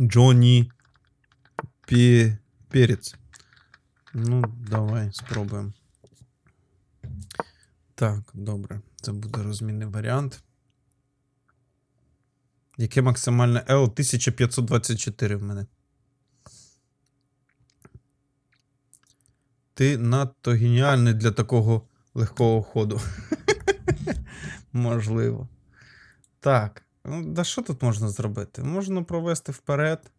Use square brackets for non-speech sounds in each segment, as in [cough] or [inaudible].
Джонні Пі... Перець. Ну, давай спробуємо. Так, добре. Це буде розмінний варіант. Яке максимальне L? 1524 в мене. Ти надто геніальний для такого легкого ходу. [laughs] Можливо. Так. Ну, да що тут можна зробити? Можна провести вперед.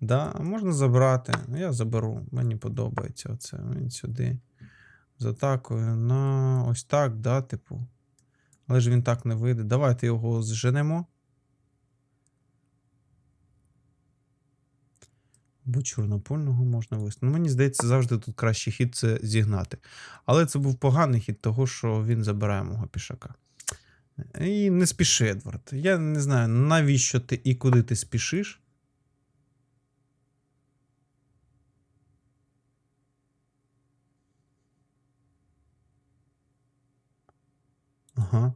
Да, можна забрати. Ну, Я заберу. Мені подобається оце. Він сюди. З атакою на ось так, да, типу. Але ж він так не вийде. Давайте його зженемо. Бо чорнопольного можна висунути. Ну, мені здається, завжди тут кращий хід це зігнати. Але це був поганий хід того, що він забирає мого пішака. І не спіши, Едвард. Я не знаю, навіщо ти і куди ти спішиш. Ага.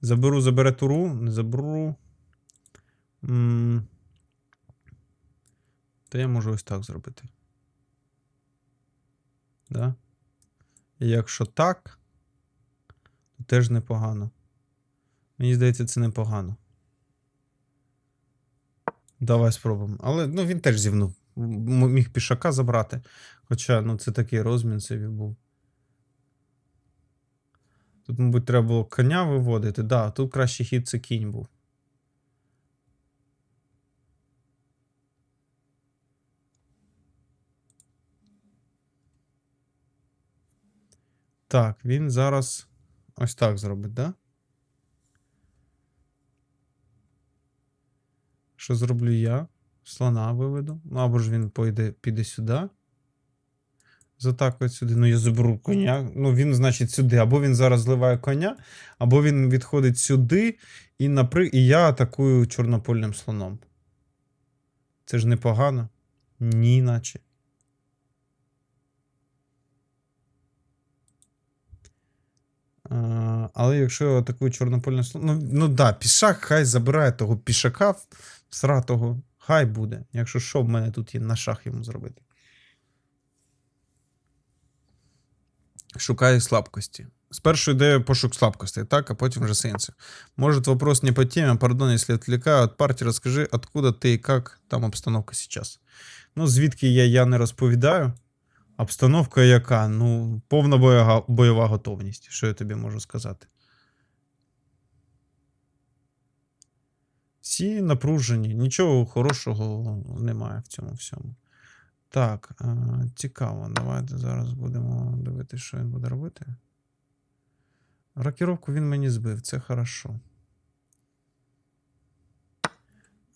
Заберу, забере туру, не заберу. М, То я можу ось так зробити. Да? Якщо так, то теж непогано. Мені здається, це непогано. Давай спробуємо. Але ну, він теж зівнув. Міг пішака забрати. Хоча ну, це такий розмін собі був. Тут, мабуть, треба було коня виводити. Да, тут кращий хід це кінь був. Так, він зараз ось так зробить, да? Що зроблю я? Слона виведу. Ну, або ж він пойде, піде сюди. З атакою сюди. Ну, я заберу коня. Ну, він, значить, сюди. Або він зараз зливає коня, або він відходить сюди, і, напри... і я атакую чорнопольним слоном. Це ж непогано. Ні, наче. А, але якщо я атакую чорнопольним слоном. Ну, ну да, пішак хай забирає того пішака всратого. Хай буде. Якщо що, в мене тут є на шах йому зробити. Шукаю слабкості. Спершу йде пошук слабкостей, так, а потім вже сенси. Может, вопрос не по теме, пардон, если отвлекаю от партии, расскажи, откуда ты и как там обстановка сейчас. Ну, звідки я, я не розповідаю. Обстановка яка? Ну, повна бойова, бойова готовність. Що я тобі можу сказати? Всі напружені, нічого хорошого немає в цьому всьому. Так, е, цікаво. Давайте зараз будемо дивитися, що він буде робити. Рокіровку він мені збив, це хорошо.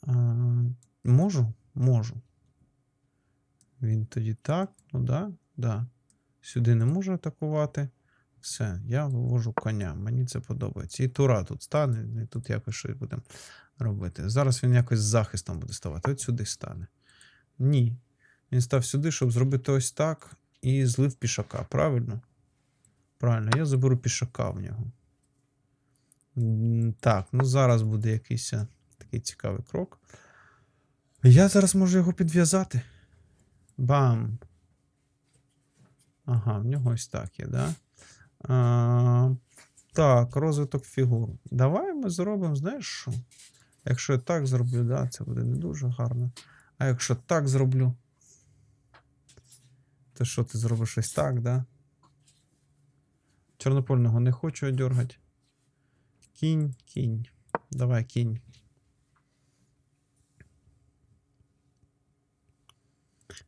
Е, можу? Можу. Він тоді так, ну да, да. Сюди не можу атакувати. Все, я вивожу коня. Мені це подобається. І тура тут стане, і тут якось щось будемо робити. Зараз він якось з захистом буде ставати. От сюди стане. Ні. Він став сюди, щоб зробити ось так. І злив пішака, правильно? Правильно, я заберу пішака в нього. Так, ну зараз буде якийсь такий цікавий крок. Я зараз можу його підв'язати. Бам. Ага, в нього ось так є, да? А, так, розвиток фігур. Давай ми зробимо, знаєш що? Якщо я так зроблю, да, це буде не дуже гарно. А якщо так зроблю, то що ти зробиш ось так, да? Чорнопольного не хочу дергати. Кінь, кінь. Давай, кінь.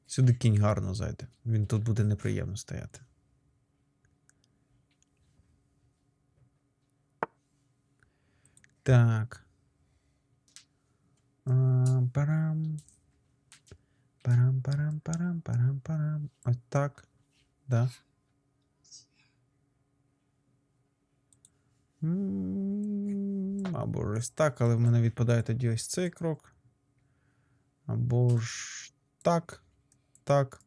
Сюди кінь гарно зайде. Він тут буде неприємно стояти. Так. Парам. Парам, парам, парам, парам, парам. Ось так. Да. Або ось так, але в мене відпадає тоді ось цей крок. Або ж так, так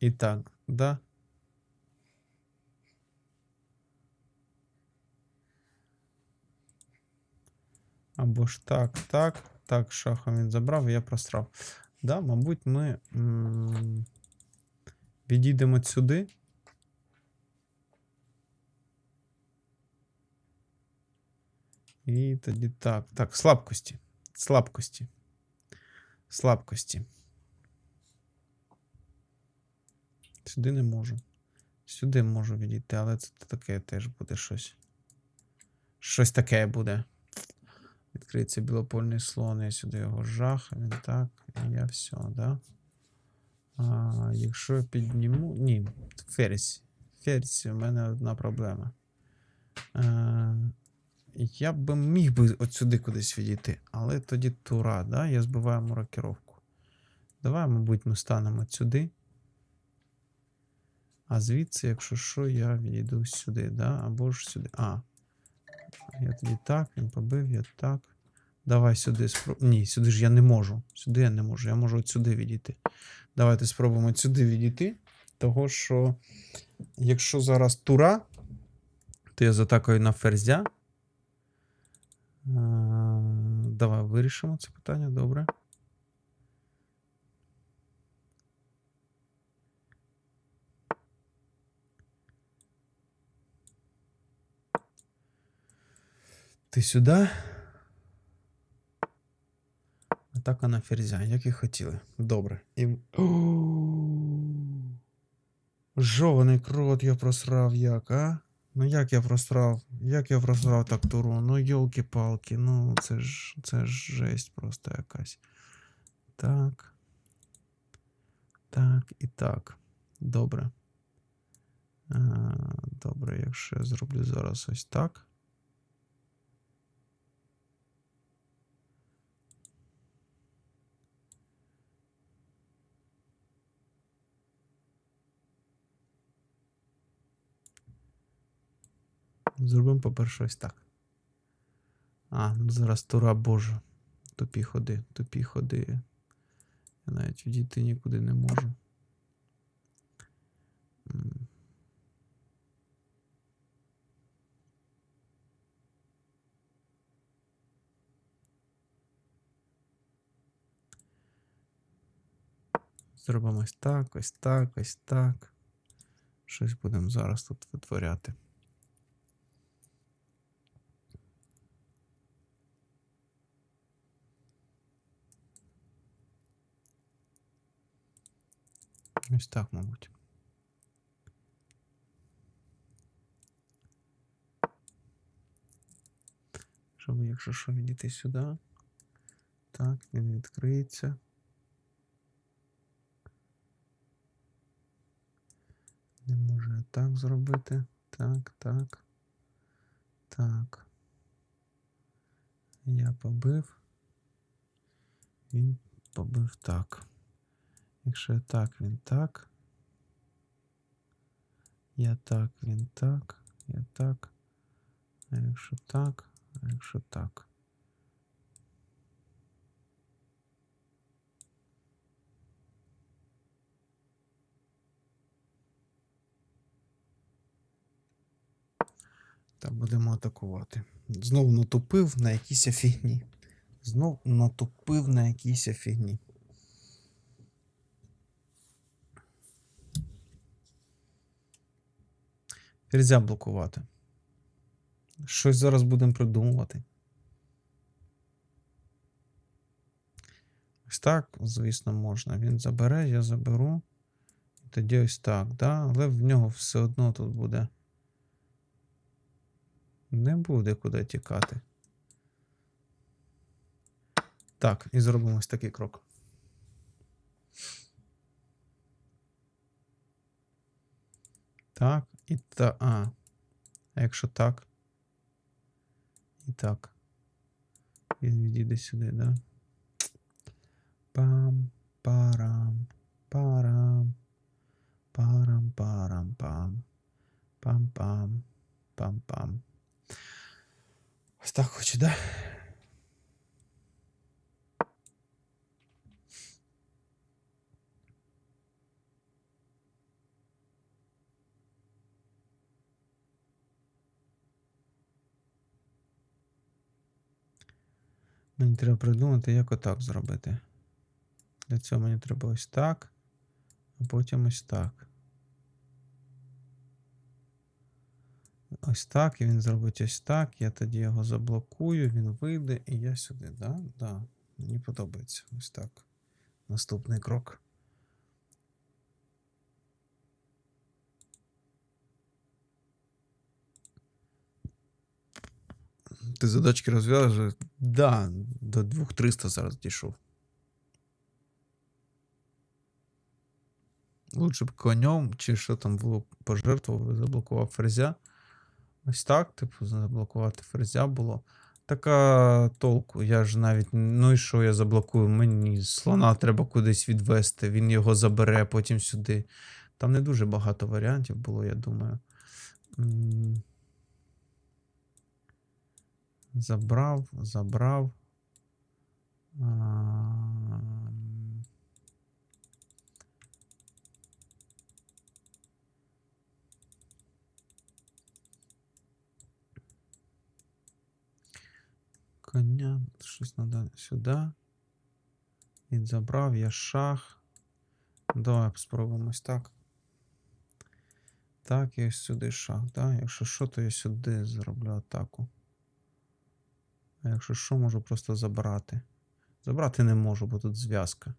і так, да? Або ж так, так Так, шахом він забрав, і я просрав. Да, мабуть, ми м, відійдемо сюди. І тоді так. Так, слабкості. Слабкості. Слабкості. Сюди не можу. Сюди можу відійти, але це таке теж буде щось. Щось таке буде. Відкриється білопольний слон, я сюди його жах, він так, і я все, да? А, якщо я підніму. Ні, ферзь. Ферзь, у мене одна проблема. А, я б міг би от сюди кудись відійти, але тоді тура, да? Я збиваю маркировку. Давай, мабуть, ми станемо сюди. А звідси, якщо що, я відійду сюди, да? Або ж сюди. А. Я тоді так, він побив, я так. Давай сюди спробуй. Ні, сюди ж я не можу. Сюди я не можу. Я можу от сюди відійти. Давайте спробуємо от сюди відійти. Того що, якщо зараз тура, то я з атакою на ферзя. Давай вирішимо це питання, добре. Ти сюди. Атака на ферзя, як і хотіли. Добре. І... [gasps] Жований крот я просрав як, а? Ну як я просрав? Як я просрав так туру? Ну йолки-палки, ну це ж це ж жесть просто якась. Так. Так і так. Добре. А, добре, якщо я зроблю зараз ось так. Зробимо, по-перше, ось так. А, ну зараз тура боже. Тупі ходи, тупі ходи. Я навіть відійти нікуди не можу. Зробимо ось так, ось так, ось так. Щось будемо зараз тут витворяти. Ось так, мабуть. Щоб, якщо що, відійти сюди. Так, він відкриється. Не можу я так зробити. Так, так. Так. Я побив. Він побив так. Якщо так, він так. Я так, він так. Я так. А якщо так, а якщо так. Так, будемо атакувати. Знову натупив на якійсь фігні. Знов натупив на якійсь фігні. Ферзя блокувати. Щось зараз будемо придумувати. Ось так, звісно, можна. Він забере, я заберу. Тоді ось так, да? але в нього все одно тут буде. Не буде куди тікати. Так, і зробимо ось такий крок. Так, і та. А. А якщо так. І так. Він відійде сюди, да? Пам, парам, парам. Парам, парам, пам. Пам-пам. Пам-пам. Ось так хоче, да? Мені треба придумати, як отак зробити. Для цього мені треба ось так, а потім ось так. Ось так, і він зробить ось так. Я тоді його заблокую, він вийде, і я сюди. Да? Да. Мені подобається. Ось так. Наступний крок. Ти задачки розв'яжеш? Да, до 2300 зараз дійшов. Лучше б конем, чи що там було пожертвував, заблокував ферзя. Ось так, типу, заблокувати ферзя було. Така толку. Я ж навіть. Ну і що я заблокую? Мені слона треба кудись відвести, він його забере, потім сюди. Там не дуже багато варіантів було, я думаю. Забрав, забрав. Коня, щось треба сюди. Він забрав, я шах. Давай спробуємо ось так. Так, ось сюди шах. Да? Якщо що, то я сюди зроблю атаку. А якщо що, можу просто забрати. Забрати не можу, бо тут зв'язка.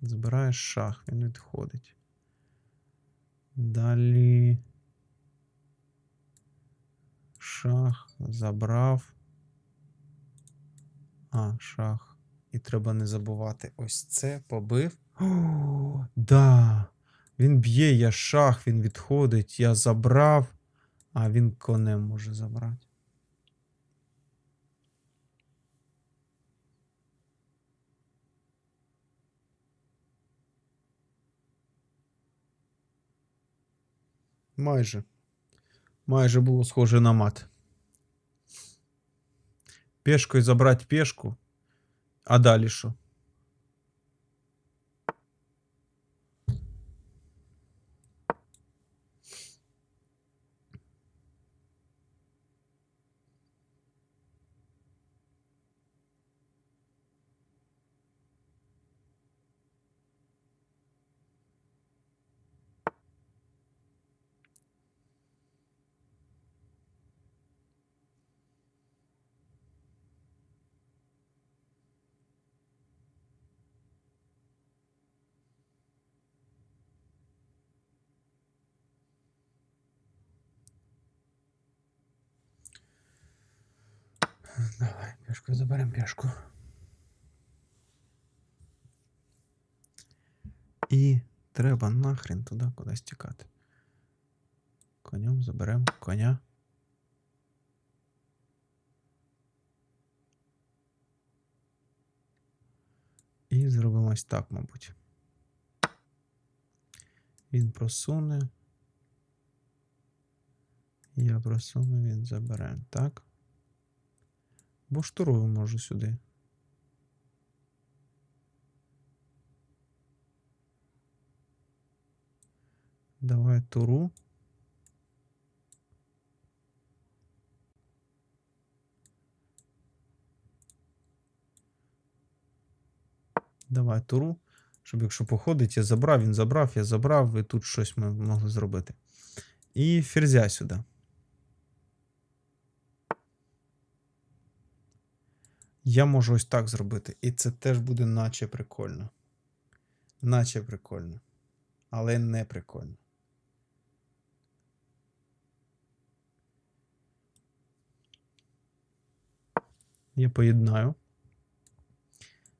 Збираєш шах, він відходить. Далі. Шах забрав. А, шах. І треба не забувати ось це побив. О, да. Він б'є, я шах, він відходить, я забрав, а він конем може забрати. Майже. Майже було схоже на мат. Пешкою забрати пешку. А далі що? Давай, пешку заберемо пешку. І треба нахрен туди кудись тікати. Конем заберемо коня. І зробимо ось так, мабуть. Він просуне. Я просуну, він забере. Так. Бо штурую можу сюди. Давай туру. Давай туру. Щоб якщо походить, я забрав, він забрав, я забрав, і тут щось ми могли зробити. І ферзя сюди. Я можу ось так зробити. І це теж буде наче прикольно. Наче прикольно. Але не прикольно. Я поєднаю.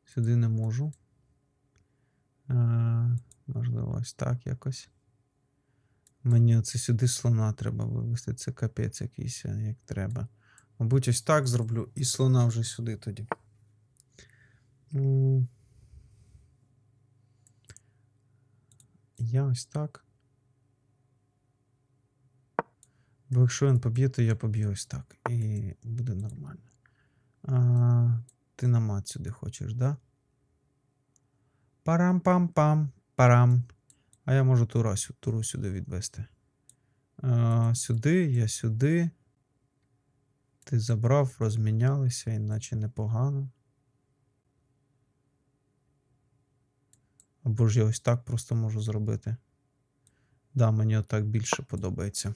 Сюди не можу. Е, можливо, ось так якось. Мені оце сюди слона треба вивести. Це капець якийсь, як треба. Мабуть, ось так зроблю і слона вже сюди тоді. Я ось так. Бо якщо він поб'є, то я поб'ю ось так. І буде нормально. А, ти на мат сюди хочеш, да? Парам-пам-пам, парам. А я можу туру, сюди відвести. А, сюди, я сюди. Ти забрав, розмінялися, іначе непогано. Або ж я ось так просто можу зробити. Да, мені отак більше подобається.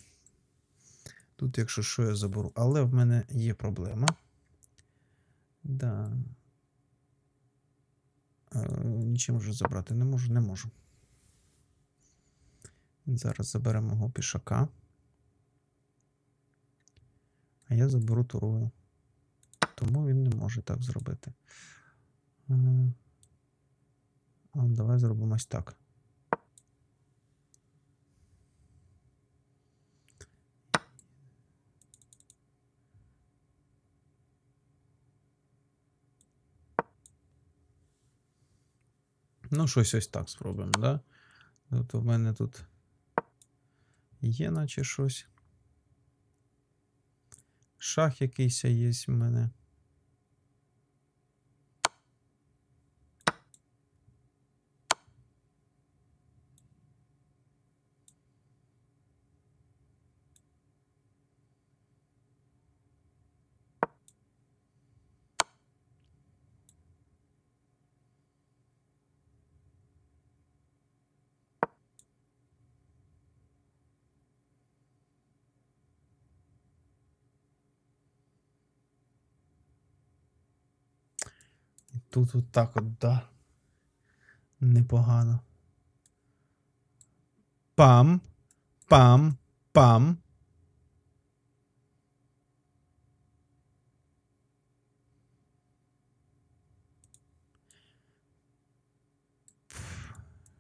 Тут, якщо що, я заберу. Але в мене є проблема. Да. Е, нічим вже забрати не можу, не можу. Зараз заберемо мого пішака. А я заберу турою. Тому він не може так зробити. Е, А, давай зробимо ось так. Ну, щось ось так спробуємо, да? Тобто в мене тут є, наче щось. Шах якийсь є в мене. Тут от так от, да. Непогано. Пам. Пам. Пам.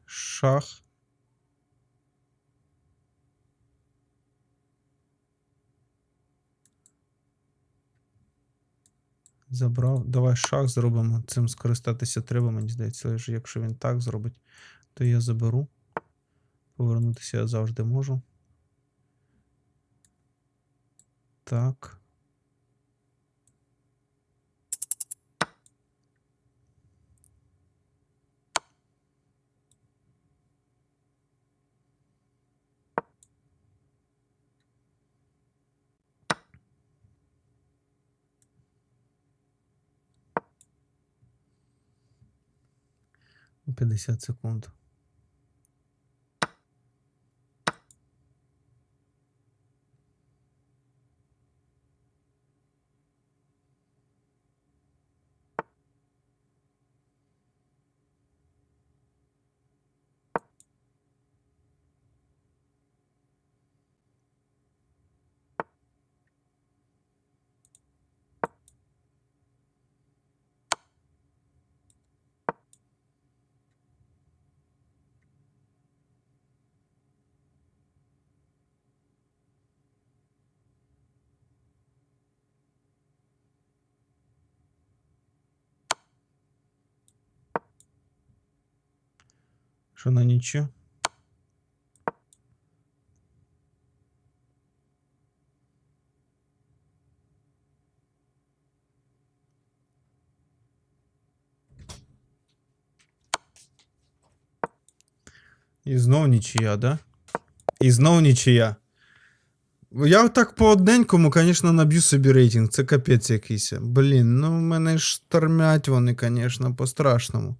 Шах. Забрав. Давай шах зробимо. Цим скористатися треба, мені здається. Якщо він так зробить, то я заберу. Повернутися я завжди можу. Так. 50 секунд. Що на нічю? І знов нічия, да? І знов нічия. Я так по одненькому, звісно, наб'ю собі рейтинг. Це капець якийсь. Блін, ну в мене ж штормять вони, звісно, по-страшному.